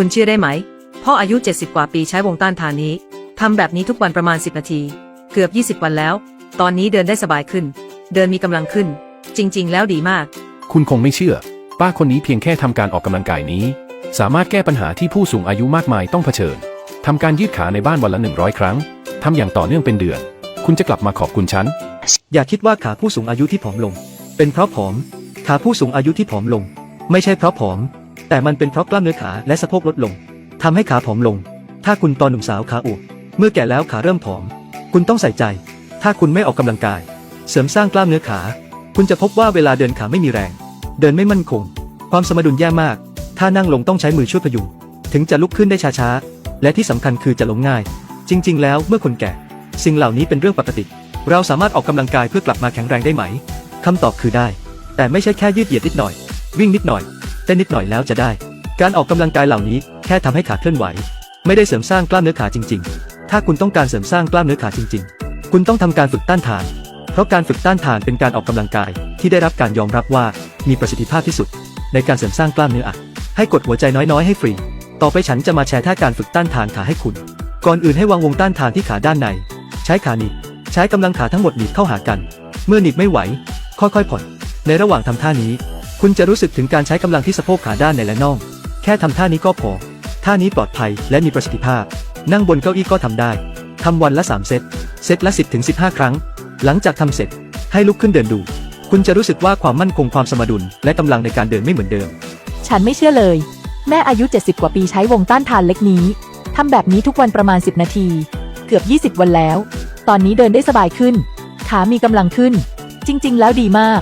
คุณเชื่อได้ไหม พ่ออายุ 70 กว่าปีใช้วงต้านทานนี้ ทำแบบนี้ทุกวันประมาณ 10 นาที เกือบ 20 วันแล้ว ตอนนี้เดินได้สบายขึ้น เดินมีกำลังขึ้น จริง ๆ แล้วดีมาก คุณคงไม่เชื่อ ป้าคนนี้เพียงแค่ทำการออกกำลังกายนี้ สามารถแก้ปัญหาที่ผู้สูงอายุมากมายต้องเผชิญทำการยืดขาในบ้านวันละ 100 ครั้งทำอย่างต่อเนื่องเป็นเดือน คุณจะกลับมาขอบคุณฉัน อย่าคิดว่าขาผู้สูงอายุที่ผอมลง เป็นเพราะผอม ขาผู้สูงอายุที่ผอมลง ไม่ใช่เพราะผอม แต่มันเป็นเพราะกล้ามเนื้อขาและสะโพกลดลงทำให้ขาผอมลง ถ้าคุณตอนหนุ่มสาวขาอวบเมื่อแก่แล้วขาเริ่มผอม คุณต้องใส่ใจ ถ้าคุณไม่ออกกำลังกาย เสริมสร้างกล้ามเนื้อขา คุณจะพบว่าเวลาเดินขาไม่มีแรง เดินไม่มั่นคง ความสมดุลแย่มาก ถ้านั่งลงต้องใช้มือช่วยพยุง ถึงจะลุกขึ้นได้ช้าๆ และที่สำคัญคือจะล้มง่าย จริง ๆ แล้วเมื่อคนแก่ สิ่งเหล่านี้เป็นเรื่องปกติ เราสามารถออกกำลังกายเพื่อกลับมาแข็งแรงได้ไหมคำตอบคือได้ แต่ไม่ใช่แค่ยืดเหยียดนิดหน่อย วิ่งนิดหน่อย เต้นนิดหน่อยแล้วจะได้ การออกกำลังกายเหล่านี้แค่ทำให้ขาเคลื่อนไหว ไม่ได้เสริมสร้างกล้ามเนื้อขาจริง ๆ ถ้าคุณต้องการเสริมสร้างกล้ามเนื้อขาจริง ๆ คุณต้องทำการฝึกต้านทาน เพราะการฝึกต้านทานเป็นการออกกำลังกายที่ได้รับการยอมรับว่ามีประสิทธิภาพที่สุด ในการเสริมสร้างกล้ามเนื้ออะให้กดหัวใจน้อยๆให้ฟรี ต่อไปฉันจะมาแชร์ท่าการฝึกต้านทานขาให้คุณ ก่อนอื่นให้วางวงต้านทานที่ขาด้านใน ใช้ขาหนีบใช้กำลังขาทั้งหมดหนีบเข้าหากัน เมื่อหนีบไม่ไหว ค่อยๆผ่อน ในระหว่างทำท่านี้ คุณจะรู้สึกถึงการใช้กำลังที่สะโพกขาด้านในและน่อง แค่ทำท่านี้ก็พอ ท่านี้ปลอดภัยและมีประสิทธิภาพ นั่งบนเก้าอี้ก็ทำได้ ทำวันละ 3 เซต เซตละ 10ถึง15 ครั้ง หลังจากทำเสร็จ ให้ลุกขึ้นเดินดู คุณจะรู้สึกว่าความมั่นคงความสมดุล และกำลังในการเดินไม่เหมือนเดิม ฉันไม่เชื่อเลย แม่อายุ 70 กว่าปีใช้วงต้านทานเล็กนี้ทำแบบนี้ทุกวันประมาณ 10 นาที เกือบ 20 วันแล้ว ตอนนี้เดินได้สบายขึ้น ขามีกำลังขึ้น จริง ๆ แล้วดีมาก